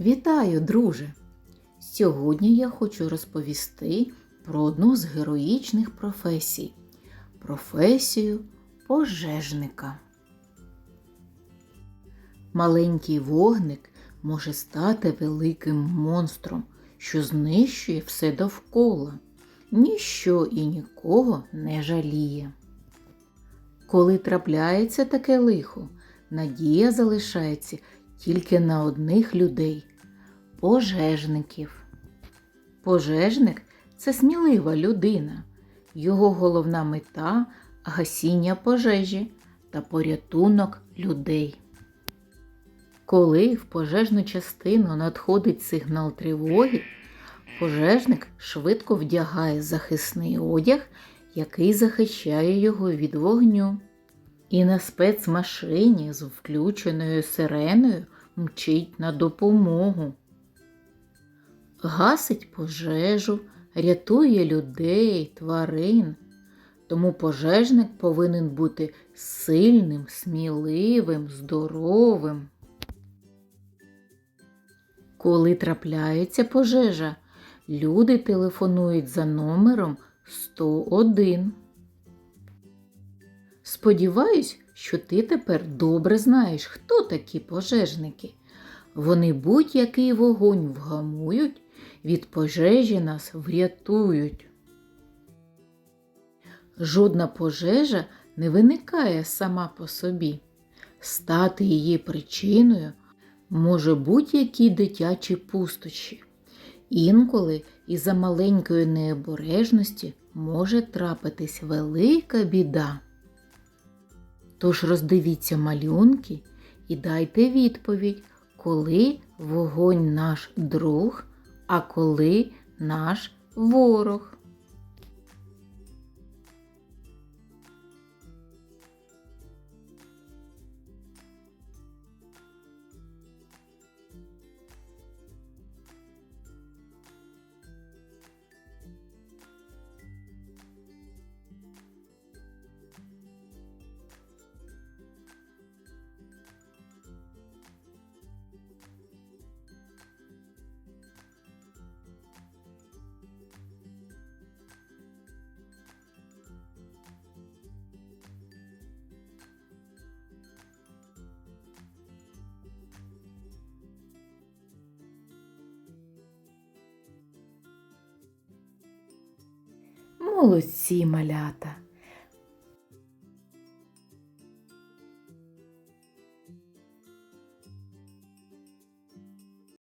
Вітаю, друже! Сьогодні я хочу розповісти про одну з героїчних професій професію пожежника. Маленький вогник може стати великим монстром, що знищує все довкола, ніщо і нікого не жаліє. Коли трапляється таке лихо, надія залишається тільки на одних людей пожежників. Пожежник це смілива людина. Його головна мета гасіння пожежі та порятунок людей. Коли в пожежну частину надходить сигнал тривоги, пожежник швидко вдягає захисний одяг, який захищає його від вогню. І на спецмашині з включеною сиреною мчить на допомогу. Гасить пожежу, рятує людей, тварин. Тому пожежник повинен бути сильним, сміливим, здоровим. Коли трапляється пожежа, люди телефонують за номером 101. Сподіваюсь, що ти тепер добре знаєш, хто такі пожежники. Вони будь-який вогонь вгамують, від пожежі нас врятують. Жодна пожежа не виникає сама по собі. Стати її причиною може будь-які дитячі пустощі. Інколи із-за маленької необережності може трапитись велика біда. Тож роздивіться малюнки і дайте відповідь, коли вогонь наш друг, а коли наш ворог. Молодці малята!